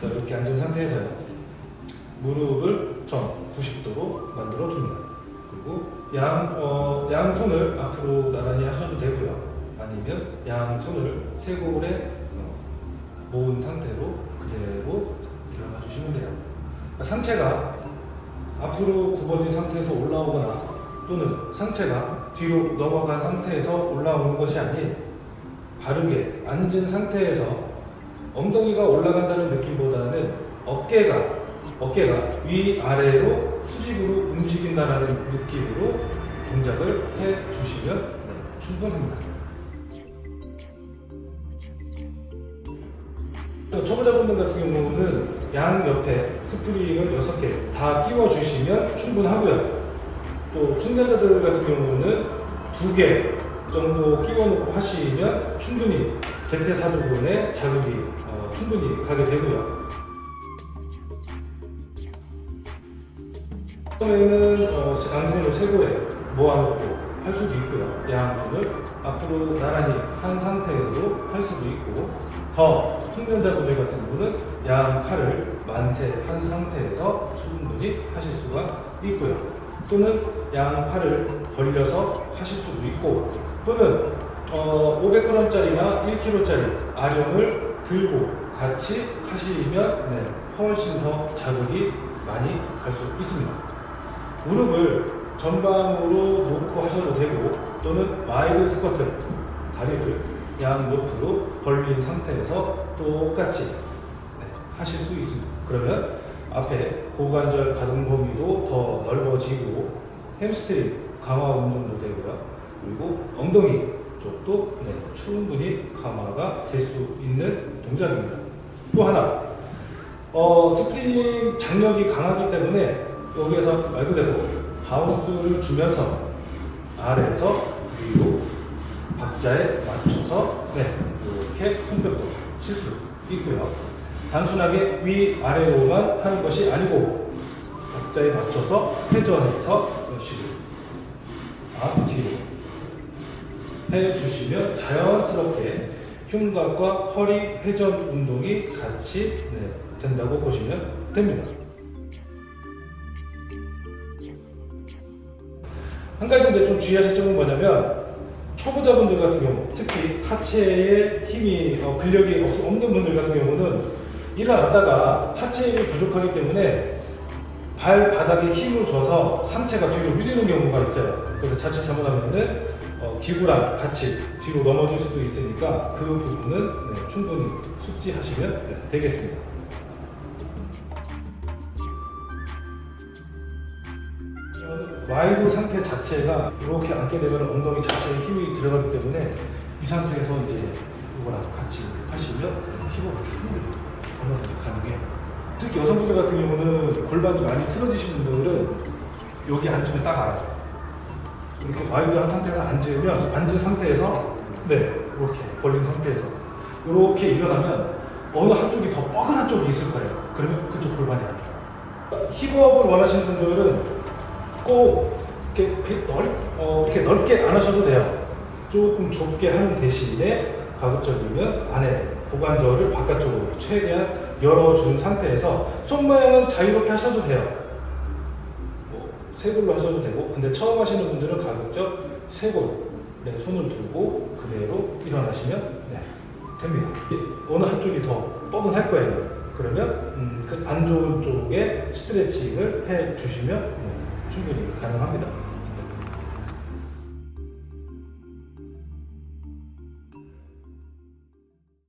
자, 이렇게 앉은 상태에서요. 무릎을 전 90도로 만들어 줍니다. 그리고 양, 어, 양손을 앞으로 나란히 하셔도 되고요. 아니면 양손을 쇄골에 어, 모은 상태로 그대로 일어나 주시면 돼요. 그러니까 상체가 앞으로 굽어진 상태에서 올라오거나 또는 상체가 뒤로 넘어간 상태에서 올라오는 것이 아닌 바르게 앉은 상태에서 엉덩이가 올라간다는 느낌보다는 어깨가 어깨가 위 아래로 수직으로 움직인다라는 느낌으로 동작을 해 주시면 네, 충분합니다. 초보자분들 같은 경우는 양 옆에 스프링을 6개 다 끼워 주시면 충분하고요. 또 숙련자들 같은 경우는 두개 정도 끼워 놓고 하시면 충분히 대퇴사두 부분에 자극이 어, 충분히 가게 되고요. 처음에는 어, 양손을 쇄골에 모아놓고 할 수도 있고요. 양손을 앞으로 나란히 한 상태에서도 할 수도 있고 더 숙련자분들 같은 경우는 양 팔을 만세 한 상태에서 충분히 하실 수가 있고요. 또는 양 팔을 벌려서 하실 수도 있고 또는 어, 500g짜리나 1kg짜리 아령을 들고 같이 하시면 네, 훨씬 더 자극이 많이 갈 수 있습니다. 무릎을 전방으로 놓고 하셔도 되고 또는 와이드 스쿼트 다리를 양 옆으로 벌린 상태에서 똑같이 네, 하실 수 있습니다. 그러면 앞에 고관절 가동 범위도 더 넓어지고 햄스트링 강화 운동도 되고요. 그리고 엉덩이 쪽도 네, 충분히 강화가 될 수 있는 동작입니다. 또 하나 어, 스프링 장력이 강하기 때문에 여기에서 말 그대로 바운스를 주면서 아래에서 위로 박자에 맞춰서 네, 이렇게 손뼉도 칠수 있고요. 단순하게 위 아래로만 하는 것이 아니고 박자에 맞춰서 회전해서 식으로 앞 뒤로 해주시면 자연스럽게 흉곽과 허리 회전 운동이 같이 네, 된다고 보시면 됩니다. 한 가지 이제 좀 주의하실 점은 뭐냐면 초보자분들 같은 경우 특히 하체에 힘이 어, 근력이 없- 없는 분들 같은 경우는 일어났다가 하체 힘이 부족하기 때문에 발바닥에 힘을 줘서 상체가 뒤로 밀리는 경우가 있어요. 그래서 자칫 잘못하면은 어, 기구랑 같이 뒤로 넘어질 수도 있으니까 그 부분은 네, 충분히 숙지하시면 네, 되겠습니다. 와이드 상태 자체가 이렇게 앉게 되면 엉덩이 자체에 힘이 들어가기 때문에 이 상태에서 이제 이거랑 같이 하시면 힙업을 충분히 얼마든지 가능해요. 특히 여성분들 같은 경우는 골반이 많이 틀어지신 분들은 여기 앉으면 딱 알아요. 이렇게 와이드한 상태에서 앉으면 앉은 상태에서 네 이렇게 벌린 상태에서 이렇게 일어나면 어느 한쪽이 더 뻐근한 쪽이 있을 거예요. 그러면 그쪽 골반이 안 좋아요. 힙업을 원하시는 분들은 꼭 이렇게 넓, 어, 이렇게 넓게 안 하셔도 돼요. 조금 좁게 하는 대신에 가급적이면 안에 고관절을 바깥쪽으로 최대한 열어준 상태에서 손 모양은 자유롭게 하셔도 돼요. 뭐 쇄골로 하셔도 되고 근데 처음 하시는 분들은 가급적 쇄골에 손을 두고 그대로 일어나시면 네, 됩니다. 어느 한쪽이 더 뻐근할 거예요. 그러면 음, 그 안 좋은 쪽에 스트레칭을 해 주시면 네, 충분히 가능합니다.